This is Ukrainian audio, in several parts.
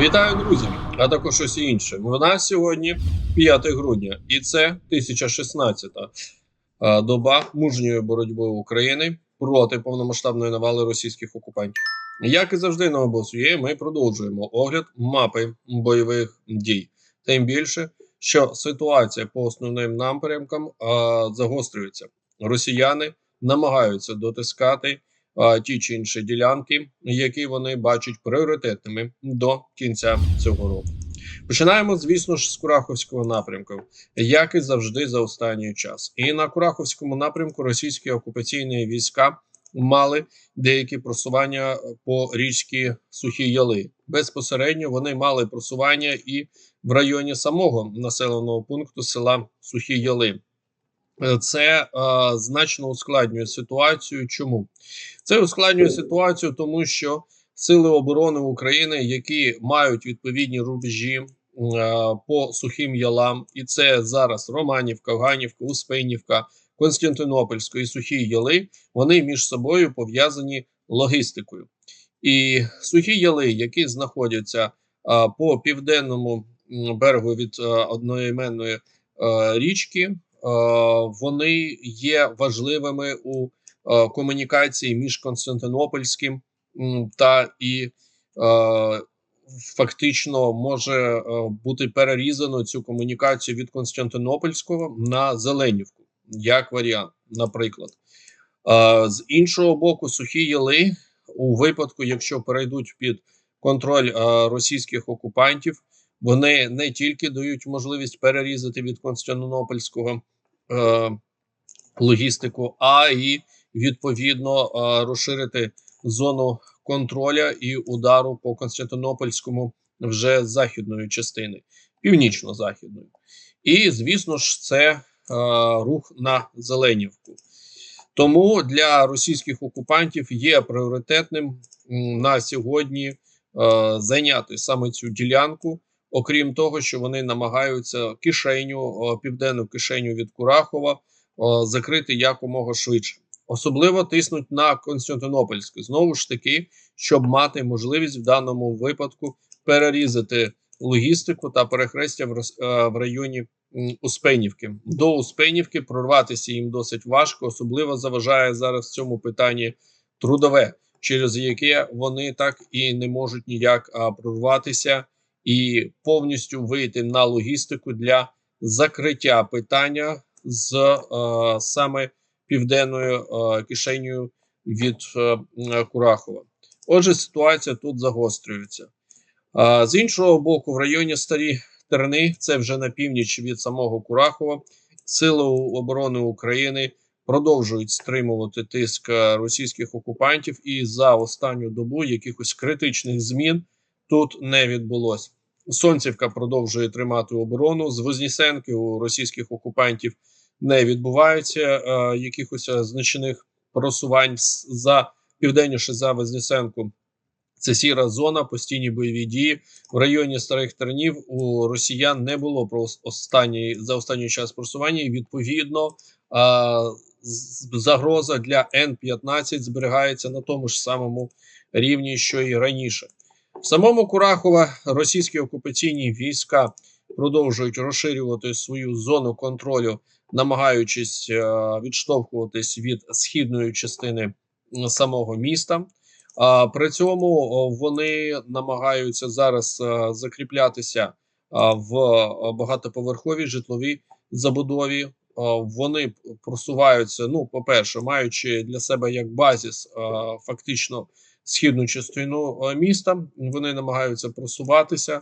Вітаю, друзі! А також усі інше. Нас сьогодні 5 грудня, і це 1016-та е, доба мужньої боротьби України проти повномасштабної навали російських окупантів. Як і завжди на обосує, ми продовжуємо огляд мапи бойових дій. Тим більше, що ситуація по основним напрямкам загострюється. Росіяни намагаються дотискати ті чи інші ділянки, які вони бачать пріоритетними до кінця цього року. Починаємо, звісно ж, з Кураховського напрямку, як і завжди за останній час. І на Кураховському напрямку російські окупаційні війська мали деякі просування по річці Сухі Яли. Безпосередньо вони мали просування і в районі самого населеного пункту села Сухі Яли. Е, Це е, значно ускладнює ситуацію. Чому це ускладнює ситуацію? Тому що сили оборони України, які мають відповідні рубежі е, по сухим ялам, і це зараз Романівка, Ганівка, Успенівка, Константинопольська і Сухі Яли, вони між собою пов'язані логістикою. І сухі яли, які знаходяться а, по південному берегу від а, одноіменної е, річки, е, вони є важливими у е, комунікації між Константинопольським та і е, фактично може е, бути перерізано цю комунікацію від Константинопольського на Зеленівку, як варіант, наприклад. Е, З іншого боку, сухі яли у випадку, якщо перейдуть під контроль е, російських окупантів, вони не тільки дають можливість перерізати від Константинопольського е, логістику, а і відповідно е, розширити зону контроля і удару по Константинопольському вже західної частини, північно-західної. І звісно ж, це е, рух на Зеленівку. Тому для російських окупантів є пріоритетним на сьогодні е, зайняти саме цю ділянку. Окрім того, що вони намагаються кишеню, південну кишеню від Курахова закрити якомога швидше. Особливо тиснуть на Константинопольське, знову ж таки, щоб мати можливість в даному випадку перерізати логістику та перехрестя в, е, районі Успенівки. До Успенівки прорватися їм досить важко, особливо заважає зараз в цьому питанні трудове, через яке вони так і не можуть ніяк прорватися і повністю вийти на логістику для закриття питання з е, саме південною е, кишенею від е, Курахова. Отже, ситуація тут загострюється. А, з іншого боку, в районі Старі Терни, це вже на північ від самого Курахова, Сили оборони України продовжують стримувати тиск е, російських окупантів, і за останню добу якихось критичних змін тут не відбулося. Сонцівка продовжує тримати оборону. З Вознісенки у російських окупантів не відбувається е, якихось е, значних просувань за південніше за Вознесенку. Це сіра зона, постійні бойові дії в районі старих тернів. У росіян не було про останній за останній час просування. І відповідно а, загроза для Н-15 зберігається на тому ж самому рівні, що і раніше. В самому Курахова російські окупаційні війська продовжують розширювати свою зону контролю, намагаючись е, відштовхуватись від східної частини самого міста. При цьому вони намагаються зараз е, закріплятися в е, багатоповерховій житловій забудові. Вони просуваються. Ну, по-перше, маючи для себе як базіс фактично східну частину е, міста. Вони намагаються просуватися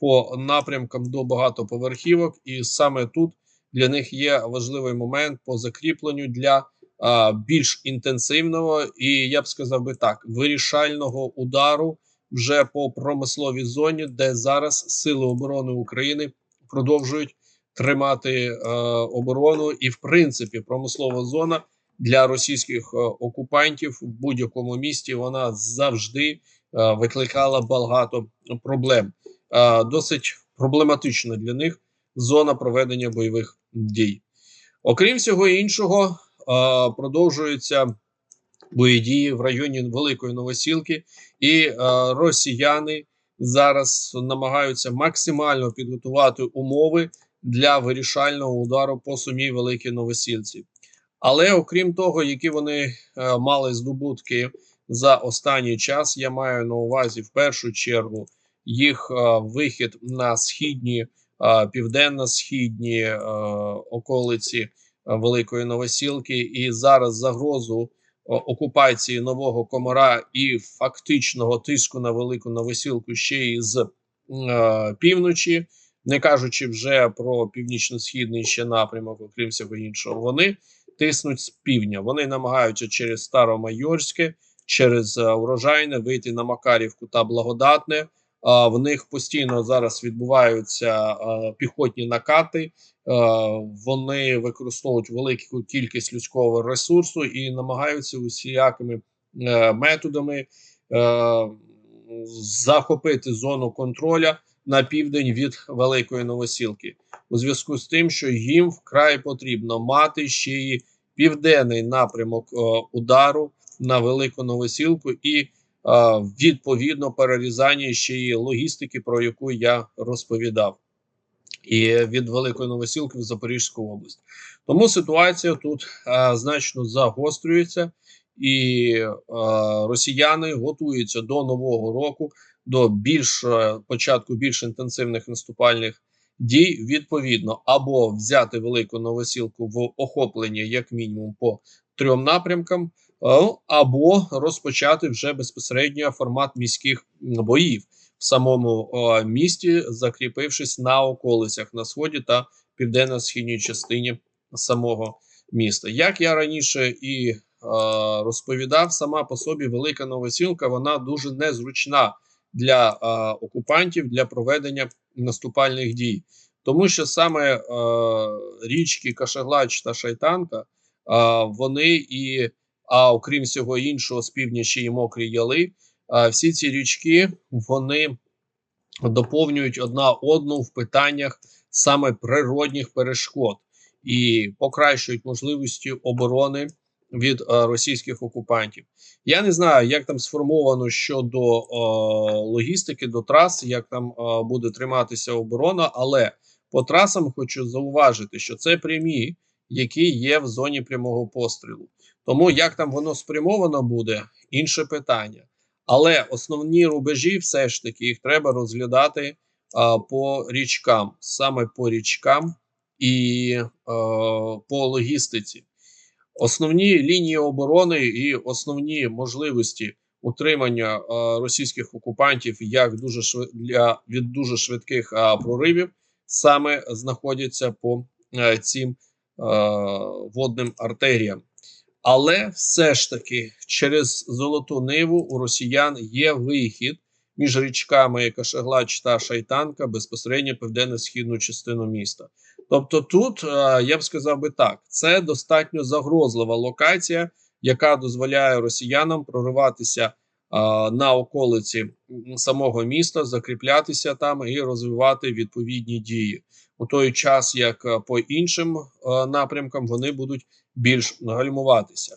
по напрямкам до багатоповерхівок, і саме тут для них є важливий момент по закріпленню для а, більш інтенсивного і я б сказав би так, вирішального удару вже по промисловій зоні, де зараз сили оборони України продовжують тримати е, оборону, і в принципі промислова зона для російських е, окупантів в будь-якому місті вона завжди е, викликала багато проблем. Е, досить проблематична для них зона проведення бойових дій. Окрім всього іншого, продовжуються бої дії в районі Великої Новосілки, і росіяни зараз намагаються максимально підготувати умови для вирішального удару по самій Великій Новосілці. Але окрім того, які вони е, мали здобутки за останній час, я маю на увазі в першу чергу їх е, вихід на східні, е, південно-східні околиці Великої Новосілки, і зараз загрозу окупації нового комара і фактичного тиску на велику новосілку ще й з півночі, не кажучи вже про північно-східний ще напрямок, окрім всього іншого, вони тиснуть з півдня. Вони намагаються через Старомайорське, через е, урожайне вийти на Макарівку та Благодатне. А в них постійно зараз відбуваються е, піхотні накати. Е, вони використовують велику кількість людського ресурсу і намагаються усілякими е, методами захопити зону контроля на південь від Великої Новосілки, у зв'язку з тим, що їм вкрай потрібно мати ще й південний напрямок е, удару на велику новосілку і е, відповідно перерізання ще й логістики, про яку я розповідав, і від Великої Новосілки в Запорізьку область. Тому ситуація тут е, значно загострюється, і е, росіяни готуються до нового року, до більш початку більш інтенсивних наступальних дій. Відповідно, або взяти велику новосілку в охоплення, як мінімум, по трьом напрямкам. Е, або розпочати вже безпосередньо формат міських боїв в самому е, місті, закріпившись на околицях на сході та південно-східній частині самого міста. Як я раніше і е, розповідав, сама по собі велика новосілка вона дуже незручна для окупантів для проведення наступальних дій, тому що саме е, річки Кашаглач та Шайтанка вони і а окрім всього іншого, з півдня й мокрі яли. Всі ці річки вони доповнюють одна одну в питаннях саме природних перешкод і покращують можливості оборони від російських окупантів. Я не знаю, як там сформовано щодо а, логістики до трас, як там а, буде триматися оборона, але по трасам хочу зауважити, що це прямі, які є в зоні прямого пострілу. Тому як там воно спрямовано буде, інше питання. Але основні рубежі, все ж таки, їх треба розглядати а, по річкам, саме по річкам і а, по логістиці. Основні лінії оборони і основні можливості утримання а, російських окупантів як дуже швид... для від дуже швидких а, проривів саме знаходяться по а, цим водним артеріям. Але все ж таки через золоту ниву у росіян є вихід між річками Кашаглач та Шайтанка безпосередньо південно-східну частину міста. Тобто, тут я б сказав би так: це достатньо загрозлива локація, яка дозволяє росіянам прориватися на околиці самого міста, закріплятися там і розвивати відповідні дії у той час, як по іншим напрямкам вони будуть більш гальмуватися.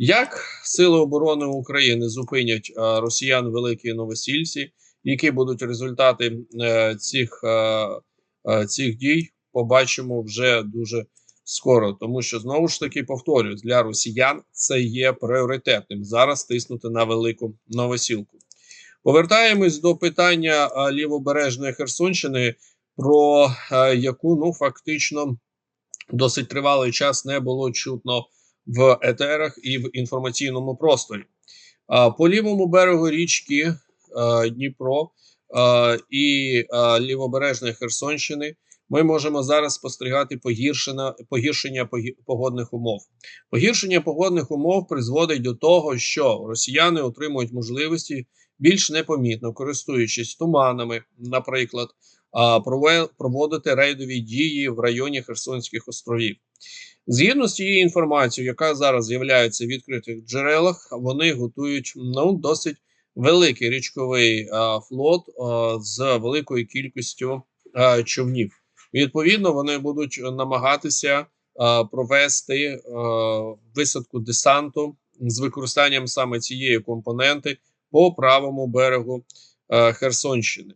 Як Сили оборони України зупинять е, росіян великі новосільці, які будуть результати е, цих, е, цих дій, побачимо вже дуже скоро, тому що знову ж таки повторюсь, для росіян це є пріоритетним зараз тиснути на велику новосілку. Повертаємось до питання лівобережної Херсонщини, про яку ну фактично досить тривалий час не було чутно в етерах і в інформаційному просторі. По лівому берегу річки Дніпро і лівобережної Херсонщини ми можемо зараз спостерігати погіршення погіршення погодних умов. Погіршення погодних умов призводить до того, що росіяни отримують можливості більш непомітно користуючись туманами, наприклад, проводити рейдові дії в районі Херсонських островів. Згідно з тією інформацією, яка зараз з'являється в відкритих джерелах, вони готують ну досить великий річковий а, флот а, з великою кількістю а, човнів. Відповідно, вони будуть намагатися а, провести а, висадку десанту з використанням саме цієї компоненти по правому берегу е, Херсонщини.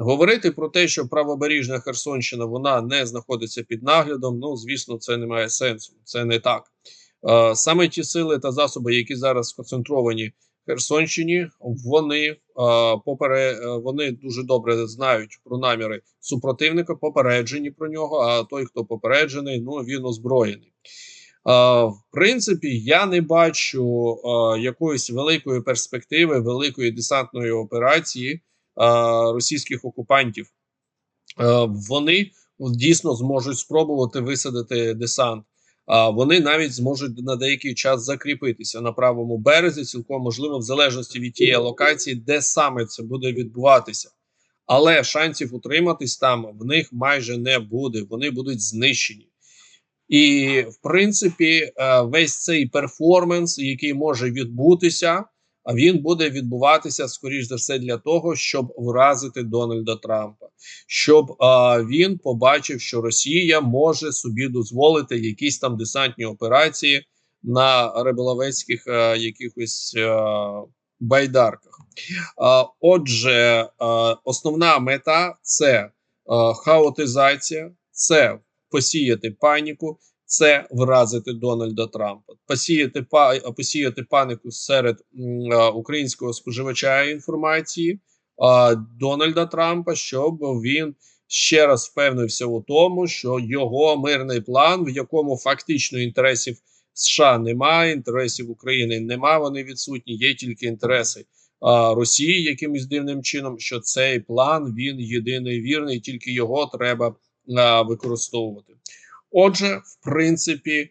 Говорити про те, що правобережна Херсонщина вона не знаходиться під наглядом. Ну звісно, це не має сенсу. Це не так. Е, Саме ті сили та засоби, які зараз сконцентровані в Херсонщині, вони е, попере е, вони дуже добре знають про наміри супротивника, попереджені про нього. А той, хто попереджений, ну він озброєний. Е, В принципі, я не бачу якоїсь великої перспективи, великої десантної операції російських окупантів. Е, Вони дійсно зможуть спробувати висадити десант. А вони навіть зможуть на деякий час закріпитися на правому березі, цілком можливо, в залежності від тієї локації, де саме це буде відбуватися. Але шансів утриматись там в них майже не буде. Вони будуть знищені. І, в принципі, е, весь цей перформанс, який може відбутися, він буде відбуватися скоріш за все для того, щоб вразити Дональда Трампа, щоб а, він побачив, що Росія може собі дозволити якісь там десантні операції на риболовецьких а, якихось а, байдарках. А, отже, а, основна мета це а, хаотизація, це посіяти паніку. Це вразити Дональда Трампа, посіяти посіяти панику серед українського споживача інформації Дональда Трампа, щоб він ще раз впевнився у тому, що його мирний план, в якому фактично інтересів США немає, інтересів України немає, вони відсутні. Є тільки інтереси Росії якимось дивним чином. Що цей план він єдиний вірний, тільки його треба а, використовувати. Отже, в принципі,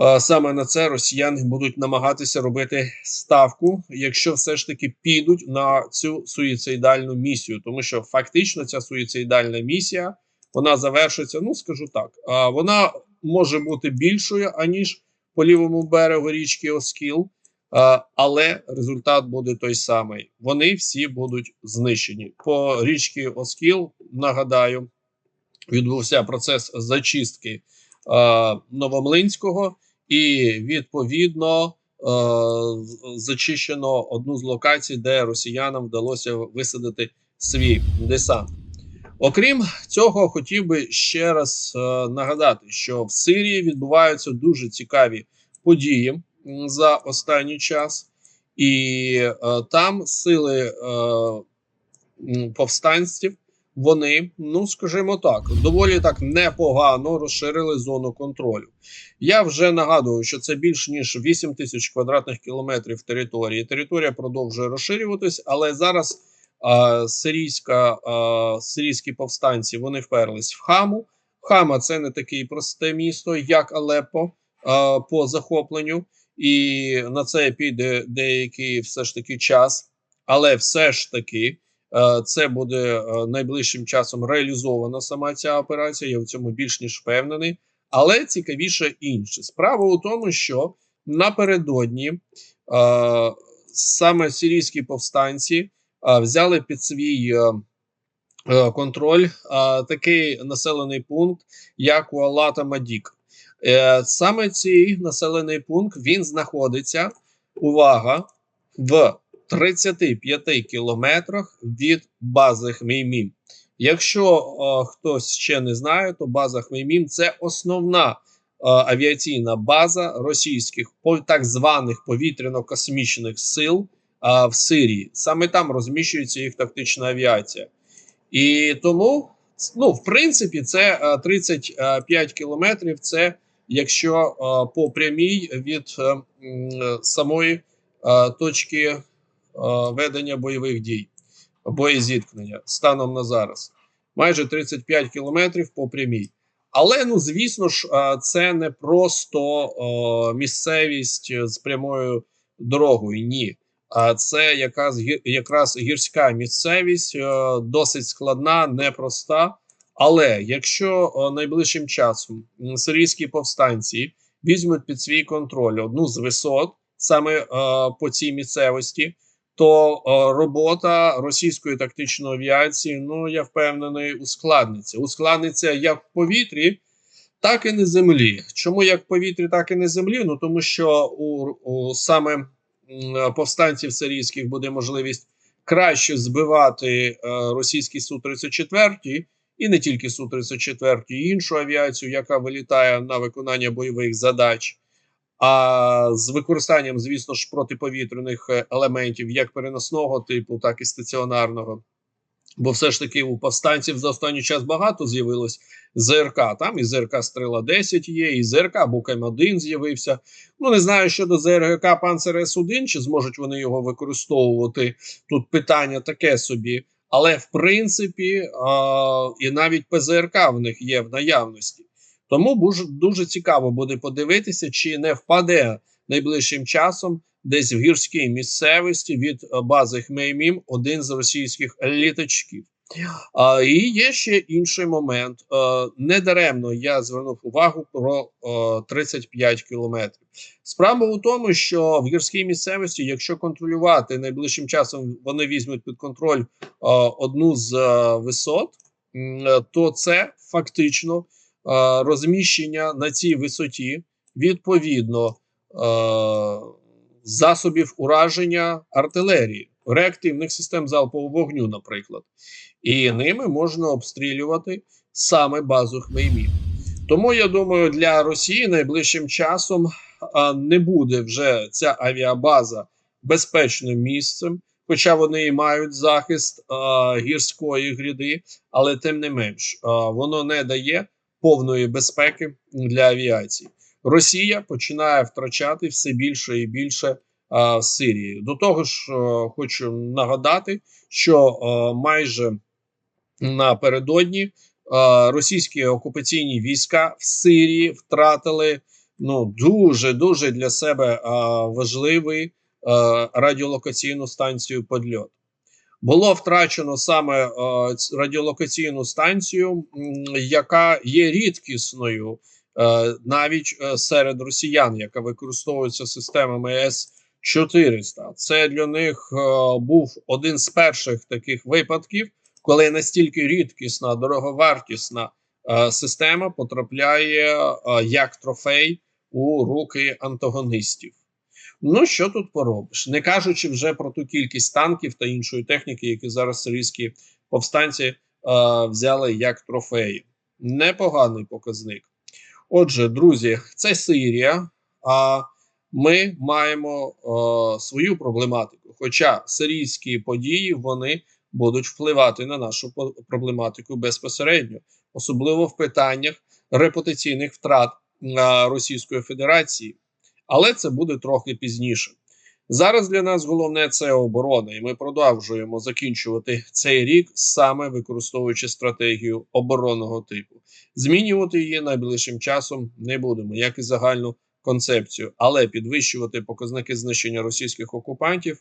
е, саме на це росіяни будуть намагатися робити ставку, якщо все ж таки підуть на цю суїцидальну місію, тому що фактично ця суїцидальна місія вона завершиться. Ну скажу так, вона може бути більшою аніж по лівому берегу річки Оскіл, але результат буде той самий. Вони всі будуть знищені по річці Оскіл. Нагадаю відбувся процес зачистки е, Новомлинського, і відповідно е, зачищено одну з локацій, де росіянам вдалося висадити свій десант. Окрім цього, хотів би ще раз е, нагадати, що в Сирії відбуваються дуже цікаві події за останній час, і е, там сили е, повстанців вони, ну скажімо так, доволі так непогано розширили зону контролю. Я вже нагадую, що це більш ніж 8 тисяч квадратних кілометрів території. Територія продовжує розширюватись, але зараз а, сирійська, а, сирійські повстанці вони вперлись в хаму. Хама це не таке просте місто, як Алеппо а, по захопленню, і на це піде деякий все ж таки час, але все ж таки. Е, Це буде е, найближчим часом реалізована сама ця операція. Я в цьому більш ніж впевнений. Але цікавіше інше. Справа у тому, що напередодні е, саме сирійські повстанці е, взяли під свій е, е, контроль е, такий населений пункт, як Уалата Мадік. Е, Саме цей населений пункт він знаходиться. Увага в 35 кілометрах від бази Хмеймім. Якщо о, хтось ще не знає, то база Хмеймім це основна о, авіаційна база російських так званих повітряно-космічних сил о, в Сирії. Саме там розміщується їх тактична авіація. І тому, ну, в принципі, це о, 35 кілометрів. Це якщо о, по прямій від о, самої о, точки ведення бойових дій, боєзіткнення станом на зараз. Майже 35 кілометрів по прямій. Але ну звісно ж, це не просто місцевість з прямою дорогою. Ні. А це якраз якраз гірська місцевість, досить складна, непроста. Але якщо найближчим часом сирійські повстанці візьмуть під свій контроль одну з висот саме по цій місцевості то робота російської тактичної авіації, ну я впевнений, ускладниться. Ускладниться як в повітрі, так і на землі. Чому як в повітрі, так і на землі? Ну тому що у, у саме повстанців сирійських буде можливість краще збивати е, російські су 34 і не тільки су 34 і іншу авіацію, яка вилітає на виконання бойових задач. А з використанням, звісно ж, протиповітряних е, елементів як переносного типу, так і стаціонарного. Бо все ж таки у повстанців за останній час багато з'явилось ЗРК. Там і ЗРК Стрела 10 є, і ЗРК Букем 1 з'явився. Ну не знаю щодо ЗРК Панцер С1, чи зможуть вони його використовувати. Тут питання таке собі. Але в принципі, а, і навіть ПЗРК в них є в наявності. Тому дуже, цікаво буде подивитися, чи не впаде найближчим часом десь в гірській місцевості від е, бази Хмеймім один з російських літачків. А, і є ще інший момент. Е, недаремно я звернув увагу про е, 35 кілометрів. Справа у тому, що в гірській місцевості, якщо контролювати найближчим часом, вони візьмуть під контроль е, одну з е, висот, е, то це фактично розміщення на цій висоті відповідно. Е, засобів ураження артилерії, реактивних систем залпового вогню, наприклад, і ними можна обстрілювати саме базу Хмеймів. Тому я думаю, для Росії найближчим часом не буде вже ця авіабаза безпечним місцем, хоча вони і мають захист а, гірської гряди, але тим не менш а, воно не дає повної безпеки для авіації. Росія починає втрачати все більше і більше а, Сирії. До того ж, а, хочу нагадати, що а, майже напередодні а, російські окупаційні війська в Сирії втратили ну дуже дуже для себе а, важливий а, радіолокаційну станцію Подльот. Було втрачено саме е, радіолокаційну станцію, яка є рідкісною е, навіть е, серед росіян, яка використовується системами С 400 Це для них був один з перших таких випадків, коли настільки рідкісна, дороговартісна система потрапляє як трофей у руки антагоністів. Ну, що тут поробиш? Не кажучи вже про ту кількість танків та іншої техніки, які зараз сирійські повстанці е, взяли як трофеї. Непоганий показник. Отже, друзі, це Сирія. А ми маємо е, свою проблематику. Хоча сирійські події вони будуть впливати на нашу проблематику безпосередньо, особливо в питаннях репутаційних втрат е, Російської Федерації. Але це буде трохи пізніше. Зараз для нас головне це оборона, і ми продовжуємо закінчувати цей рік саме використовуючи стратегію оборонного типу. Змінювати її найближчим часом не будемо, як і загальну концепцію, але підвищувати показники знищення російських окупантів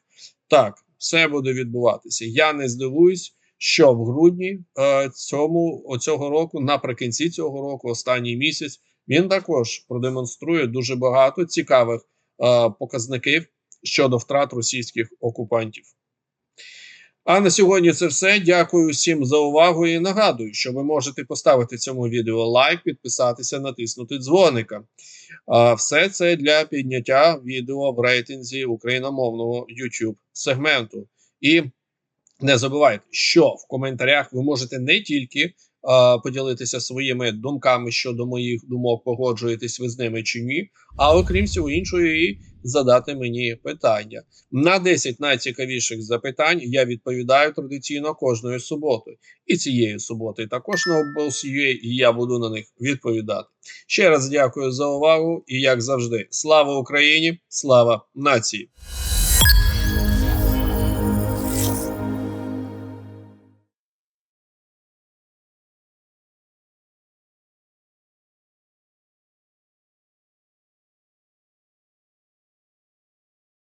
так, все буде відбуватися. Я не здивуюсь, що в грудні е, цьому цього року, наприкінці цього року, останній місяць, він також продемонструє дуже багато цікавих е, показників щодо втрат російських окупантів. А на сьогодні це все. Дякую всім за увагу і нагадую, що ви можете поставити цьому відео лайк, підписатися, натиснути дзвоника. А все це для підняття відео в рейтинзі україномовного YouTube сегменту. І не забувайте, що в коментарях ви можете не тільки поділитися своїми думками щодо моїх думок, погоджуєтесь ви з ними чи ні, а окрім всього іншого, і задати мені питання. На 10 найцікавіших запитань я відповідаю традиційно кожної суботи. І цієї суботи також на обосює, і я буду на них відповідати. Ще раз дякую за увагу і як завжди, слава Україні, слава нації!